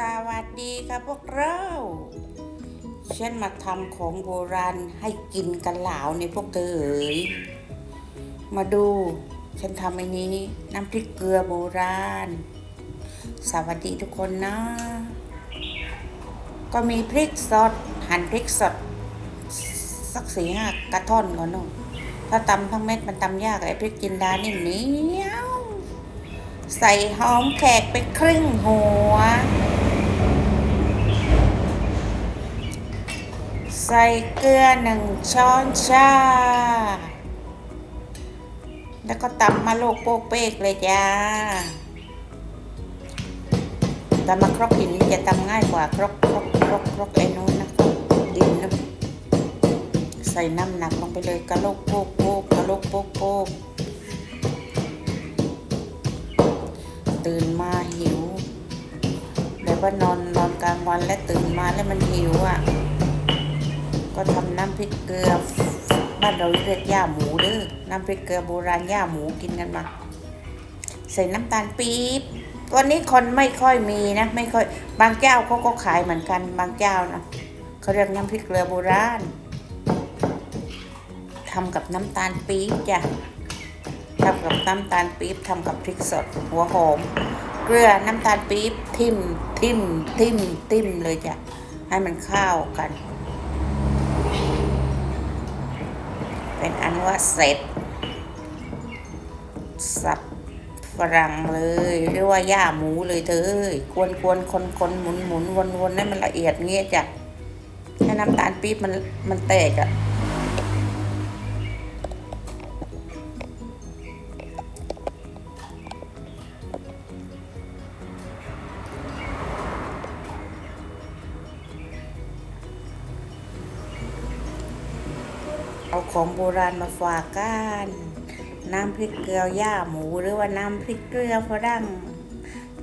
สวัสดีครับพวกเราฉันมาทำของโบราณให้กินกันหลาวในพวกเธอเอ๋ยมาดู ฉันทำไอ้นี้น้ำพริกเกลือโบราณ สวัสดีทุกคนนะ ก็มีพริกสดหั่นพริกสด สักสี่ห้ากระท่อนก่อนเนอะถ้าตำทั้งเม็ดมันตำยากไอ้พริกจินดานี่เหนียวใส่หอมแขกไปครึ่งหัว ใส่เกลือหนึ่งช้อนชา แล้วก็ตำมาโลกโป๊กเป๊กเลยจ้าตำมาครกหินจะตำง่ายกว่าครกครกครกครกไอ้นู้นนะครกดินนะใส่น้ำหนักลงไปเลยกะโลกโป๊กโป๊กกะโลกโป๊กโป๊กตื่นมาหิว ว่านอนนอนกลางวันและตื่นมาแล้วมันหิวอะ ก็ทำน้ำพริกเกลือบ้านเราเรียกย่าหมูเด้อน้ำพริกเกลือโบราณย่าหมูกินกันมา ใส่น้ำตาลปี๊บวันนี้คนไม่ค่อยมีนะ ไม่ค่อย บางเจ้าเขาก็ขายเหมือนกัน บางเจ้านะเขาเรียกน้ำพริกเกลือโบราณทำกับน้ำตาลปี๊บจ้ะทำกับน้ำตาลปี๊บทำกับพริกสดหัวหอม เกลือน้ำตาลปี๊บทิมทิมทิมทิมเลยจ้ะให้มันเข้ากัน เป็นอันว่าเสร็จ สับฝรั่งเลยเรียกว่าย่าหมูเลยเธอเอ้ยกวนกวนคนคนหมุนหมุนวนวนให้มันละเอียดเงี้ยจ้ะให้น้ำตาลปี๊บมันมันแตกอะ เอาของโบราณมาฝากกัน น้ำพริกเกลือย่าหมูหรือว่าน้ำพริกเกลือฝรั่ง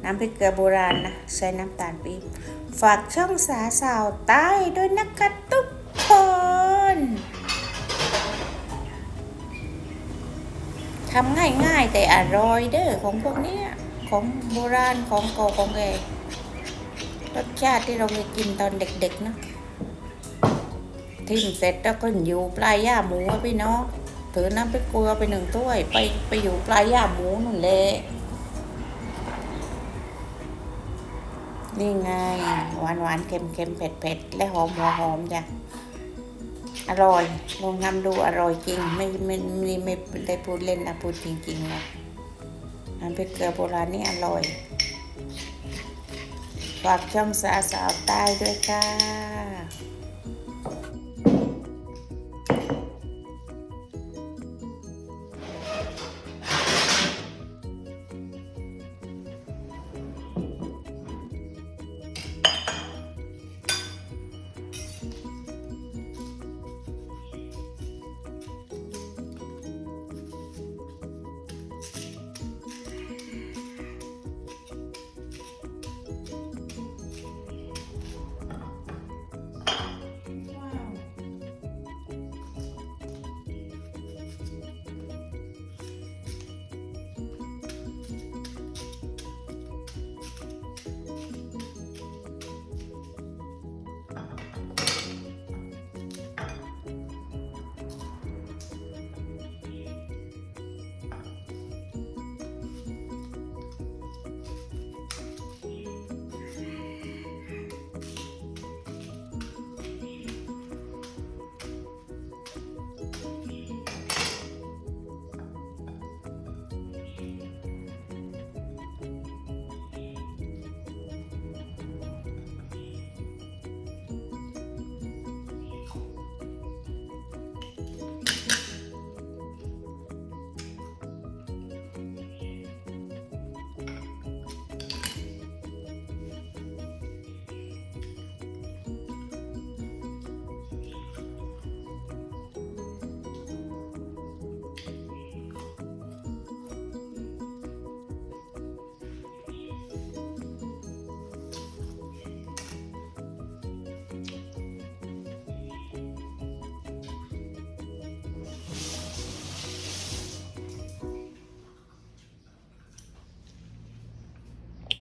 น้ำพริกเกลือโบราณนะใช้น้ำตาลปี๊บฝากช่องสาสาวใต้ด้วยนะคะทุกคนทำง่ายๆแต่อร่อยเด้อของพวกเนี้ยของโบราณของเก่าของแก่รสชาติที่เราเคยกินตอนเด็กๆเนอะ ทิมเสร็จแล้วก็อยู่ปลายย่าหมูพี่น้องถือน้ำพริกเกลือไปหนึ่งถ้วย ไปไปอยู่ปลายย่าหมูนั่นแหละนี่ไงหวานหวานเค็มเค็มเผ็ดเผ็ดและหอมหัวหอมจ้ะอร่อยลองทำดูอร่อยจริง ไม่ไม่ไม่ไม่ไม่ได้พูดเล่นนะพูดจริงๆนะน้ำพริกเกลือโบราณนี่อร่อยฝากช่องสาสาวใต้ด้วยค่ะ